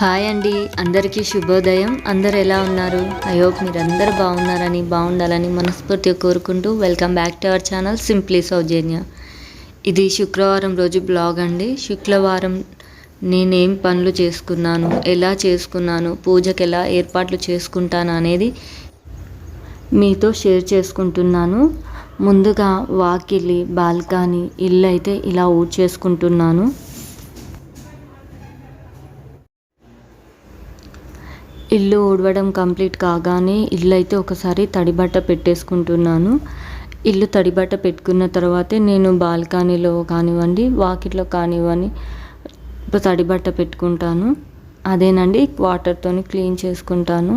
Hi అండి. అందరికీ శుభోదయం. అందరు ఎలా ఉన్నారు? ఐ హోప్ మీరు అందరు బాగున్నారని బాగుండాలని మనస్ఫూర్తిగా కోరుకుంటూ welcome back to our channel simply Soujanya. ఇది శుక్రవారం రోజు బ్లాగ్ అండి. శుక్రవారం నేనేం పనులు చేసుకున్నాను ఎలా చేసుకున్నాను పూజకి ఎలా ఏర్పాట్లు చేసుకుంటాను అనేది మీతో షేర్ చేసుకుంటున్నాను. ముందుగా వాకిలి బాల్కనీ ఇల్లు అయితే ఇలా ఊడ్చేసుకుంటున్నాను. ఇల్లు ఊడవడం కంప్లీట్ కాగానే ఇల్లు అయితే ఒకసారి తడిబట్ట పెట్టేసుకుంటున్నాను. ఇల్లు తడిబట్ట పెట్టుకున్న తర్వాతే నేను బాల్కనీలో కానివ్వండి వాకిట్లో కానివ్వండి తడిబట్ట పెట్టుకుంటాను. అదేనండి వాటర్తో క్లీన్ చేసుకుంటాను.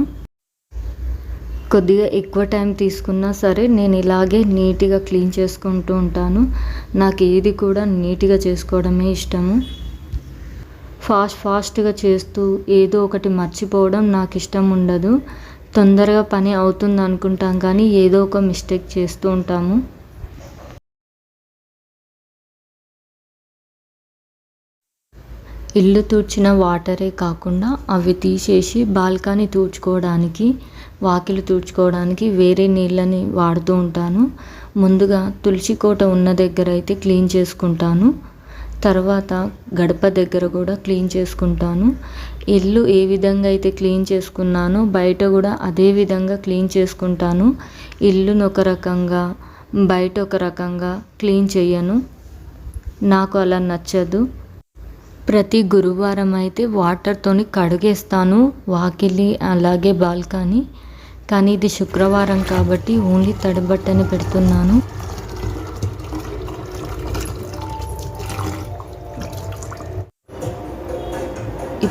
కొద్దిగా ఎక్కువ టైం తీసుకున్నా సరే నేను ఇలాగే నీట్గా క్లీన్ చేసుకుంటూ ఉంటాను. నాకు ఏది కూడా నీట్గా చేసుకోవడమే ఇష్టము. ఫాస్ట్ ఫాస్ట్గా చేస్తూ ఏదో ఒకటి మర్చిపోవడం నాకు ఇష్టం ఉండదు. తొందరగా పని అవుతుంది అనుకుంటాం కానీ ఏదో ఒక మిస్టేక్ చేస్తూ ఉంటాము. ఇల్లు తూడ్చిన వాటరే కాకుండా అవి తీసేసి బాల్కనీ తూడ్చుకోవడానికి వాకిలి తూడ్చుకోవడానికి వేరే నీళ్ళని వాడుతూ ఉంటాను. ముందుగా తులసి కోట ఉన్న దగ్గర అయితే క్లీన్ చేసుకుంటాను. తర్వాత గడప దగ్గర కూడా క్లీన్ చేసుకుంటాను. ఇల్లు ఏ విధంగా అయితే క్లీన్ చేసుకున్నానో బయట కూడా అదే విధంగా క్లీన్ చేసుకుంటాను. ఇల్లును ఒక రకంగా బయట ఒక రకంగా క్లీన్ చేయను. నాకు అలా నచ్చదు. ప్రతి గురువారం అయితే వాటర్తోని కడిగేస్తాను వాకిలి అలాగే బాల్కనీ. కానీ ఇది శుక్రవారం కాబట్టి ఓన్లీ తడిబట్టని పెడుతున్నాను.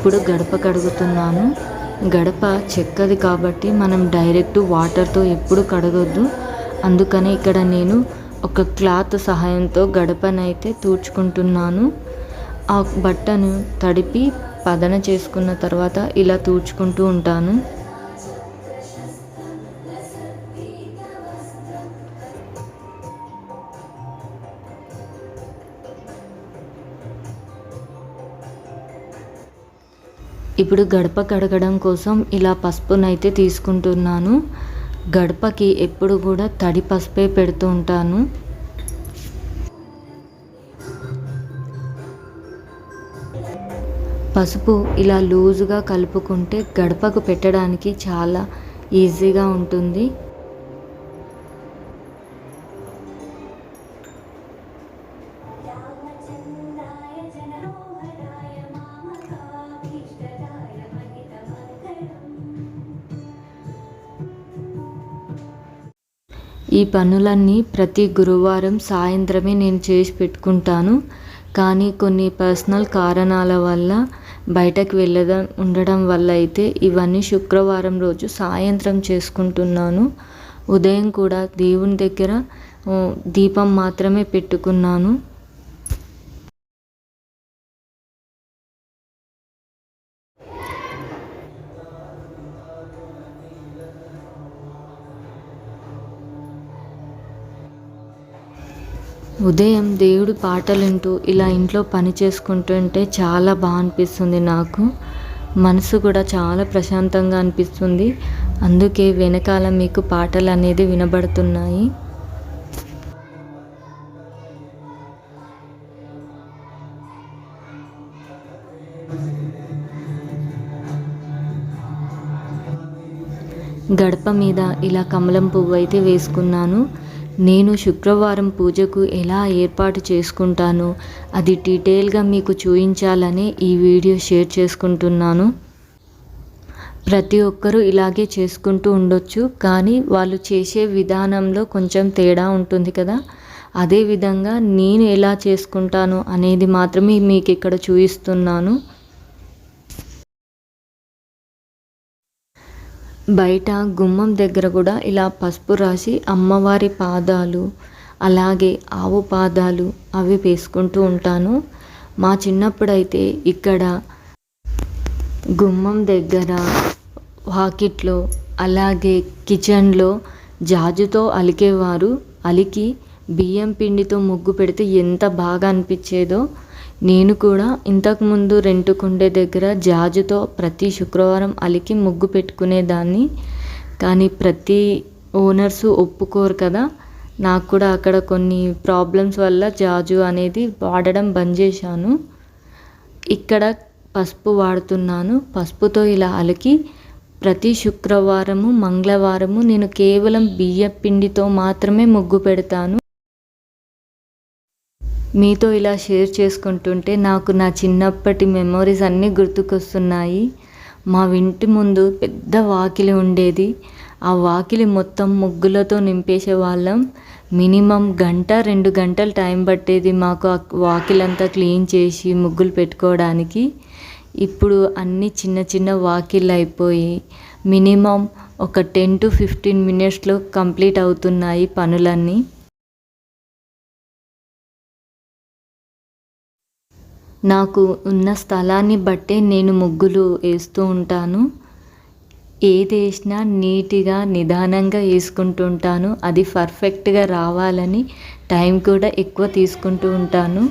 ఇప్పుడు గడప కడుగుతున్నాను. గడప చెక్కది కాబట్టి మనం డైరెక్ట్ వాటర్తో ఎప్పుడు కడగొద్దు. అందుకని ఇక్కడ నేను ఒక క్లాత్ సహాయంతో గడపనైతే తూడ్చుకుంటున్నాను. ఆ బట్టను తడిపి పదన చేసుకున్న తర్వాత ఇలా తూడ్చుకుంటూ ఉంటాను. ఇప్పుడు గడప కడగడం కోసం ఇలా పసుపునైతే తీసుకుంటున్నాను. గడపకి ఎప్పుడు కూడా తడి పసుపే పెడుతూ ఉంటాను. పసుపు ఇలా లూజుగా కలుపుకుంటే గడపకు పెట్టడానికి చాలా ఈజీగా ఉంటుంది. ఈ పనులన్నీ ప్రతి గురువారం సాయంత్రమే నేను చేసి పెట్టుకుంటాను. కానీ కొన్ని పర్సనల్ కారణాల వల్ల బయటకు వెళ్ళడం ఉండడం వల్ల అయితే ఇవన్నీ శుక్రవారం రోజు సాయంత్రం చేసుకుంటున్నాను. ఉదయం కూడా దేవుని దగ్గర దీపం మాత్రమే పెట్టుకున్నాను. ఉదయం దేవుడి పాటలు వింటూ ఇలా ఇంట్లో పని చేసుకుంటుంటే చాలా బాగా అనిపిస్తుంది నాకు. మనసు కూడా చాలా ప్రశాంతంగా అనిపిస్తుంది. అందుకే వెనకాల మీకు పాటలు అనేది వినబడుతున్నాయి. గడప మీద ఇలా కమలం పువ్వు అయితే వేసుకున్నాను. నేను శుక్రవారం పూజకు ఎలా ఏర్పాటు చేసుకుంటానో అది డీటెయిల్గా మీకు చూపించాలని ఈ వీడియో షేర్ చేసుకుంటున్నాను. ప్రతి ఒక్కరూ ఇలాగే చేసుకుంటూ ఉండొచ్చు కానీ వాళ్ళు చేసే విధానంలో కొంచెం తేడా ఉంటుంది కదా. అదేవిధంగా నేను ఎలా చేసుకుంటాను అనేది మాత్రమే మీకు ఇక్కడ చూపిస్తున్నాను. బయట గుమ్మం దగ్గర కూడా ఇలా పసుపు రాసి అమ్మవారి పాదాలు అలాగే ఆవు పాదాలు అవి వేసుకుంటూ ఉంటాను. మా చిన్నప్పుడైతే ఇక్కడ గుమ్మం దగ్గర వాకిట్లో అలాగే కిచెన్లో జాజుతో అలికేవారు. అలికి బియ్యం పిండితో ముగ్గు పెడితే ఎంత బాగా అనిపించేదో నేను కూడా ఇంతకుముందు రెంటుకుండే దగ్గర జాజుతో ప్రతి శుక్రవారం అలికి ముగ్గు పెట్టుకునేదాన్ని. కానీ ప్రతి ఓనర్సు ఒప్పుకోరు కదా. నాకు కూడా అక్కడ కొన్ని ప్రాబ్లమ్స్ వల్ల జాజు అనేది వాడడం బంద్ చేశాను. ఇక్కడ పసుపు వాడుతున్నాను. పసుపుతో ఇలా అలికి ప్రతి శుక్రవారము మంగళవారము నేను కేవలం బియ్య పిండితో మాత్రమే ముగ్గు పెడతాను. మీతో ఇలా షేర్ చేసుకుంటుంటే నాకు నా చిన్నప్పటి మెమొరీస్ అన్నీ గుర్తుకొస్తున్నాయి. మా ఇంటి ముందు పెద్ద వాకిలి ఉండేది. ఆ వాకిలి మొత్తం ముగ్గులతో నింపేసే వాళ్ళం. మినిమం గంట రెండు గంటలు టైం పట్టేది మాకు ఆ వాకిలంతా క్లీన్ చేసి ముగ్గులు పెట్టుకోవడానికి. ఇప్పుడు అన్ని చిన్న చిన్న వాకిళ్ళు అయిపోయి మినిమం ఒక టెన్ టు ఫిఫ్టీన్ మినిట్స్లో కంప్లీట్ అవుతున్నాయి పనులన్నీ. నాకు ఉన్న స్థలాన్ని బట్టే నేను ముగ్గులు వేస్తూ ఉంటాను. ఏది వేసినా నీట్గా నిదానంగా వేసుకుంటూ ఉంటాను అది పర్ఫెక్ట్గా రావాలని టైం కూడా ఎక్కువ తీసుకుంటూ ఉంటాను.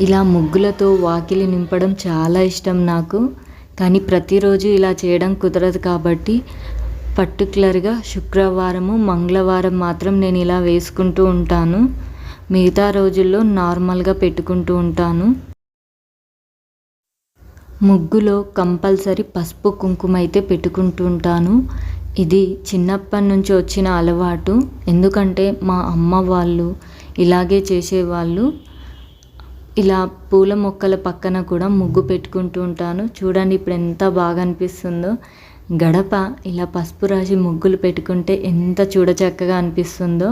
ఇలా ముగ్గులతో వాకిలి నింపడం చాలా ఇష్టం నాకు. కానీ ప్రతిరోజు ఇలా చేయడం కుదరదు కాబట్టి పర్టికులర్గా శుక్రవారము మంగళవారం మాత్రం నేను ఇలా వేసుకుంటూ ఉంటాను. మిగతా రోజుల్లో నార్మల్గా పెట్టుకుంటూ ఉంటాను. ముగ్గులో కంపల్సరీ పసుపు కుంకుమ అయితే పెట్టుకుంటూ ఉంటాను. ఇది చిన్నప్పటి నుంచి వచ్చిన అలవాటు. ఎందుకంటే మా అమ్మ వాళ్ళు ఇలాగే చేసేవాళ్ళు. ఇలా పూల మొక్కల పక్కన కూడా ముగ్గు పెట్టుకుంటూ ఉంటాను. చూడండి ఇప్పుడు ఎంత బాగా అనిపిస్తుందో. గడప ఇలా పసుపు రాసి ముగ్గులు పెట్టుకుంటే ఎంత చూడచక్కగా అనిపిస్తుందో.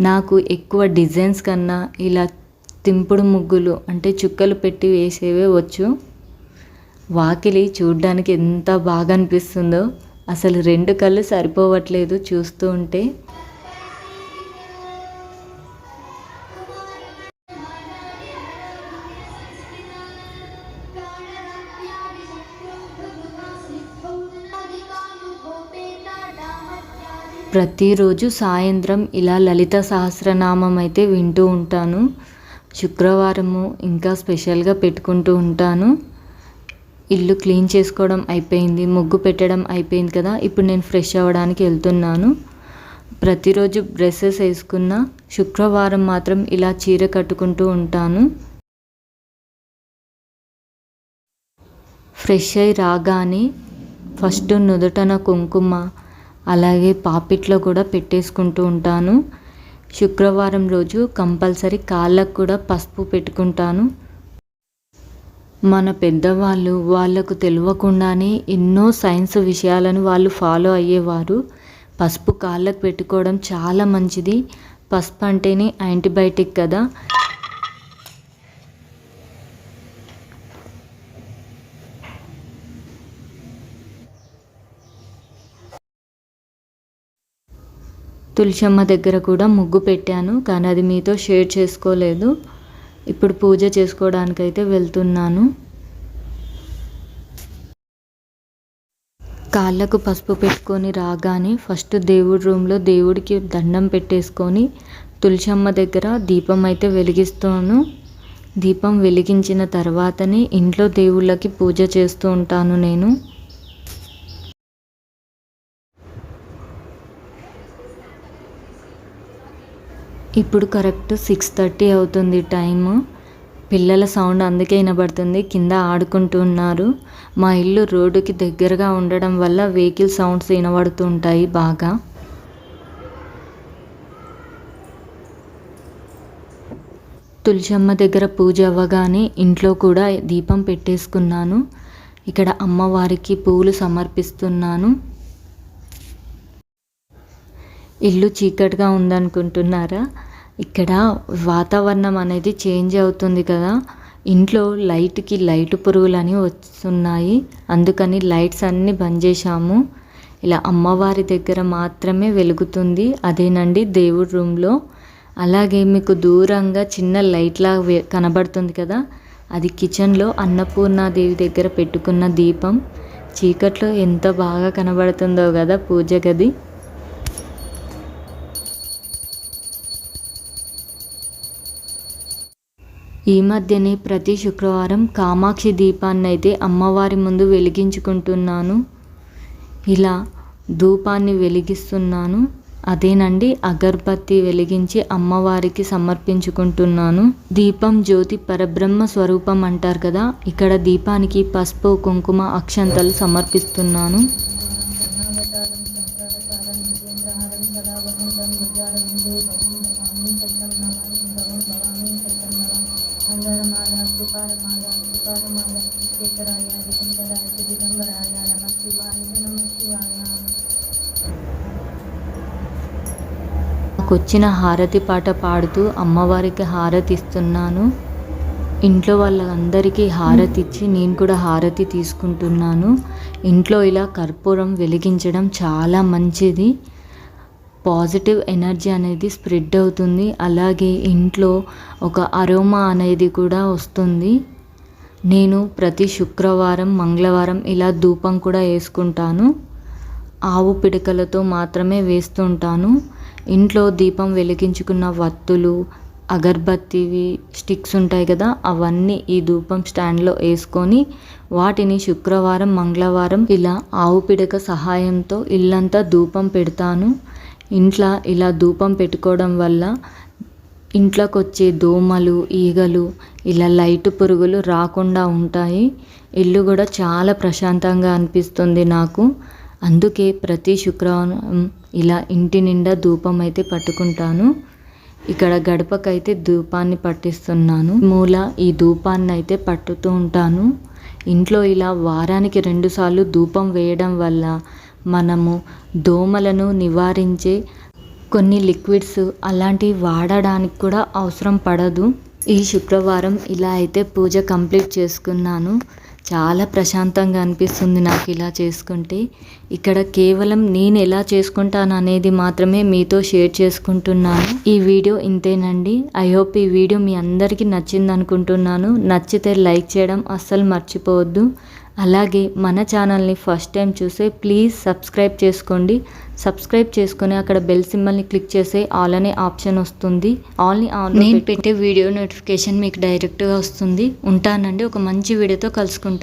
నాకు ఎక్కువ డిజైన్స్ కన్నా ఇలా తింపుడు ముగ్గులు అంటే చుక్కలు పెట్టి వేసేవే వచ్చు. వాకిలి చూడ్డానికి ఎంత బాగా అనిపిస్తుందో. అసలు రెండు కళ్ళు సరిపోవట్లేదు చూస్తూ ఉంటే. ప్రతిరోజు సాయంత్రం ఇలా లలిత సహస్రనామం అయితే వింటూ ఉంటాను. శుక్రవారము ఇంకా స్పెషల్గా పెట్టుకుంటూ ఉంటాను. ఇల్లు క్లీన్ చేసుకోవడం అయిపోయింది ముగ్గు పెట్టడం అయిపోయింది కదా ఇప్పుడు నేను ఫ్రెష్ అవ్వడానికి వెళ్తున్నాను. ప్రతిరోజు డ్రెస్సెస్ వేసుకున్న శుక్రవారం మాత్రం ఇలా చీర కట్టుకుంటూ ఉంటాను. ఫ్రెష్ అయి రాగానే ఫస్ట్ నుదుటన కుంకుమ అలాగే పాపిట్లో కూడా పెట్టేసుకుంటూ ఉంటాను. శుక్రవారం రోజు కంపల్సరీ కాళ్ళకు కూడా పసుపు పెట్టుకుంటాను. మన పెద్దవాళ్ళు వాళ్ళకు తెలియకుండానే ఎన్నో సైన్స్ విషయాలను వాళ్ళు ఫాలో అయ్యేవారు. పసుపు కాళ్ళకు పెట్టుకోవడం చాలా మంచిది. పసుపు అంటేనే యాంటీబయాటిక్ కదా. తులసమ్మ దగ్గర కూడా ముగ్గు పెట్టాను కానీ అది మీతో షేర్ చేసుకోలేదు. ఇప్పుడు పూజ చేసుకోవడానికైతే వెళ్తున్నాను. కాళ్ళకు పసుపు పెట్టుకొని రాగానే ఫస్ట్ దేవుడి రూమ్లో దేవుడికి దండం పెట్టేసుకొని తులసమ్మ దగ్గర దీపం అయితే వెలిగిస్తాను. దీపం వెలిగించిన తర్వాతనే ఇంట్లో దేవుళ్ళకి పూజ చేస్తూ ఉంటాను నేను. ఇప్పుడు కరెక్ట్ సిక్స్ థర్టీ అవుతుంది టైము. పిల్లల సౌండ్ అందుకే వినబడుతుంది. కింద ఆడుకుంటున్నారు మా ఇల్లు రోడ్డుకి దగ్గరగా ఉండడం వల్ల వెహికల్ సౌండ్స్ వినబడుతూ ఉంటాయి బాగా. తులసమ్మ దగ్గర పూజ అవ్వగానే ఇంట్లో కూడా దీపం పెట్టేసుకున్నాను. ఇక్కడ అమ్మవారికి పూలు సమర్పిస్తున్నాను. ఇల్లు చీకటిగా ఉందనుకుంటున్నారా? ఇక్కడ వాతావరణం అనేది చేంజ్ అవుతుంది కదా. ఇంట్లో లైట్కి లైట్ పురుగులని వస్తున్నాయి. అందుకని లైట్స్ అన్నీ బంద్ చేశాము. ఇలా అమ్మవారి దగ్గర మాత్రమే వెలుగుతుంది. అదేనండి దేవుడి రూమ్లో. అలాగే మీకు దూరంగా చిన్న లైట్లా కనబడుతుంది కదా. అది కిచెన్లో అన్నపూర్ణాదేవి దగ్గర పెట్టుకున్న దీపం. చీకట్లో ఎంత బాగా కనబడుతుందో కదా పూజ గది. ఈ మధ్యనే ప్రతి శుక్రవారం కామాక్షి దీపాన్ని అయితే అమ్మవారి ముందు వెలిగించుకుంటున్నాను. ఇలా ధూపాన్ని వెలిగిస్తున్నాను. అదేనండి అగర్బత్తి వెలిగించి అమ్మవారికి సమర్పించుకుంటున్నాను. దీపం జ్యోతి పరబ్రహ్మ స్వరూపం అంటారు కదా ఇక్కడ దీపానికి పసుపు కుంకుమ అక్షంతలు సమర్పిస్తున్నాను. నాకొచ్చిన హారతి పాట పాడుతూ అమ్మవారికి హారతి ఇస్తున్నాను ఇంట్లో వాళ్ళందరికీ హారతి ఇచ్చి నేను కూడా హారతి తీసుకుంటున్నాను. ఇంట్లో ఇలా కర్పూరం వెలిగించడం చాలా మంచిది. పాజిటివ్ ఎనర్జీ అనేది స్ప్రెడ్ అవుతుంది. అలాగే ఇంట్లో ఒక అరోమా అనేది కూడా వస్తుంది. నేను ప్రతి శుక్రవారం మంగళవారం ఇలా ధూపం కూడా వేసుకుంటాను. ఆవు పిడకలతో మాత్రమే వేస్తుంటాను. ఇంట్లో దీపం వెలిగించుకున్న వత్తులు అగర్బత్తివి స్టిక్స్ ఉంటాయి కదా అవన్నీ ఈ ధూపం స్టాండ్లో వేసుకొని వాటిని శుక్రవారం మంగళవారం ఇలా ఆవు పిడక సహాయంతో ఇల్లంతా ధూపం పెడతాను. ఇంట్లో ఇలా ధూపం పెట్టుకోవడం వల్ల ఇంట్లోకి వచ్చే దోమలు ఈగలు ఇలా లైట్ పురుగులు రాకుండా ఉంటాయి. ఇల్లు కూడా చాలా ప్రశాంతంగా అనిపిస్తుంది నాకు. అందుకే ప్రతి శుక్రవారం ఇలా ఇంటి నిండా ధూపం అయితే పట్టుకుంటాను. ఇక్కడ గడపకైతే ధూపాన్ని పట్టిస్తున్నాను. మూల ఈ ధూపాన్ని అయితే పట్టుతూ ఉంటాను. ఇంట్లో ఇలా వారానికి రెండుసార్లు ధూపం వేయడం వల్ల మనము దోమలను నివారించే కొన్ని లిక్విడ్స్ అలాంటివి వాడడానికి కూడా అవసరం పడదు. ఈ శుక్రవారం ఇలా అయితే పూజ కంప్లీట్ చేసుకున్నాను. చాలా ప్రశాంతంగా అనిపిస్తుంది నాకు ఇలా చేసుకుంటే. ఇక్కడ కేవలం నేను ఎలా చేసుకుంటాను అనేది మాత్రమే మీతో షేర్ చేసుకుంటున్నాను. ఈ వీడియో ఇంతేనండి. ఐ హోప్ ఈ వీడియో మీ అందరికీ నచ్చింది అనుకుంటున్నాను నచ్చితే లైక్ చేయడం అస్సలు మర్చిపోవద్దు. అలాగే మన ఛానల్ని ఫస్ట్ టైం చూసే ప్లీజ్ సబ్స్క్రైబ్ చేసుకోండి. సబ్స్క్రైబ్ చేసుకొని అక్కడ బెల్ సింబల్ని క్లిక్ చేసే ఆల్ అనే ఆప్షన్ వస్తుంది. ఆల్ని ఆన్ నేను పెట్టే వీడియో నోటిఫికేషన్ మీకు డైరెక్ట్గా వస్తుంది. ఉంటానండి. ఒక మంచి వీడియోతో కలుసుకుంటాను